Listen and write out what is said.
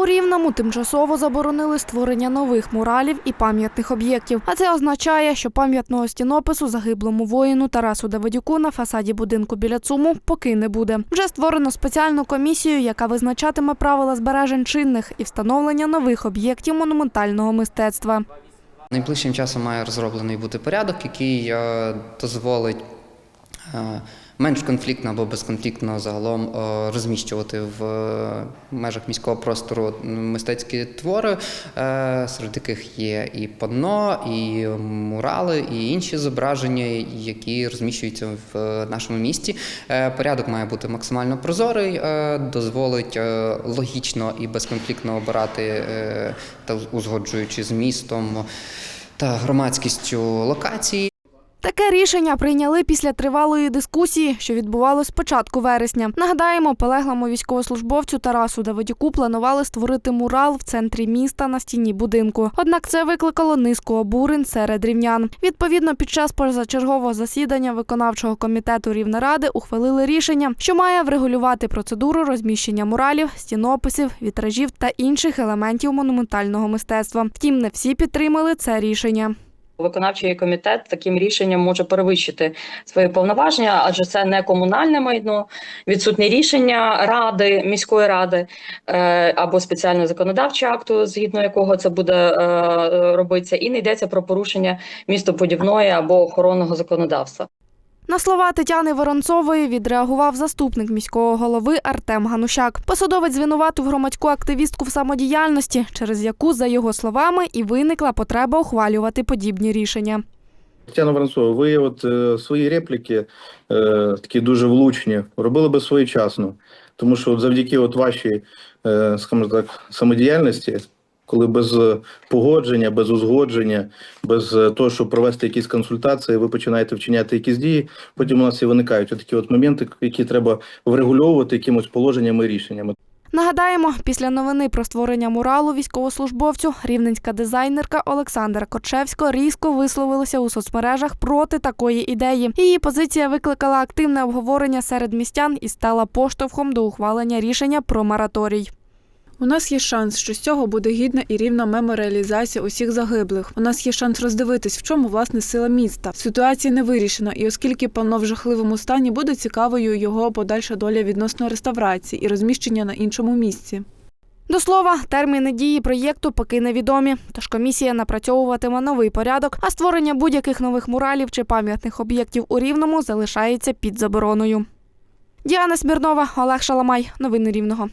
У Рівному тимчасово заборонили створення нових муралів і пам'ятних об'єктів. А це означає, що пам'ятного стінопису загиблому воїну Тарасу Давидюку на фасаді будинку біля ЦУМу поки не буде. Вже створено спеціальну комісію, яка визначатиме правила збережень чинних і встановлення нових об'єктів монументального мистецтва. Найближчим часом має розроблений бути порядок, який е, дозволить е, менш конфліктно або безконфліктно загалом е, розміщувати в е, межах міського простору мистецькі твори, е, серед яких є і панно, і мурали, і інші зображення, які розміщуються в нашому місті. Порядок має бути максимально прозорий, дозволить логічно і безконфліктно обирати та узгоджуючи з містом та громадськістю локації. Таке рішення прийняли після тривалої дискусії, що відбувалось початку вересня. Нагадаємо, полеглому військовослужбовцю Тарасу Давидюку планували створити мурал в центрі міста на стіні будинку. Однак це викликало низку обурень серед рівнян. Відповідно, під час позачергового засідання виконавчого комітету Рівнеради ухвалили рішення, що має врегулювати процедуру розміщення муралів, стінописів, вітражів та інших елементів монументального мистецтва. Втім, не всі підтримали це рішення. Виконавчий комітет таким рішенням може перевищити свої повноваження, адже це не комунальне майно, відсутнє рішення ради міської ради е, або спеціального законодавчого акту, згідно якого це буде е, робитися, і не йдеться про порушення містобудівної або охоронного законодавства. На слова Тетяни Воронцової відреагував заступник міського голови Артем Ганушак. Посадовець звинуватив громадську активістку в самодіяльності, через яку, за його словами, і виникла потреба ухвалювати подібні рішення. Тетяна Воронцова, ви от е, свої репліки е, такі дуже влучні робили би своєчасно, тому що от завдяки от вашій, е, скажімо так, самодіяльності, коли без е, погодження, без узгодження, без е, того, щоб провести якісь консультації, ви починаєте вчиняти якісь дії. Потім у нас і виникають такі от моменти, які треба врегульовувати якимось положеннями і рішеннями. Нагадаємо, після новини про створення муралу військовослужбовцю рівненська дизайнерка Олександра Корчевська різко висловилася у соцмережах проти такої ідеї. Її позиція викликала активне обговорення серед містян і стала поштовхом до ухвалення рішення про мораторій. У нас є шанс, що з цього буде гідна і рівна меморіалізація усіх загиблих. У нас є шанс роздивитись, в чому власне сила міста. Ситуація не вирішена, і оскільки панно в жахливому стані, буде цікавою його подальша доля відносно реставрації і розміщення на іншому місці. До слова, терміни дії проєкту поки невідомі, тож комісія напрацьовуватиме новий порядок, а створення будь-яких нових муралів чи пам'ятних об'єктів у Рівному залишається під забороною. Діана Смірнова, Олег Шаламай. Новини Рівного.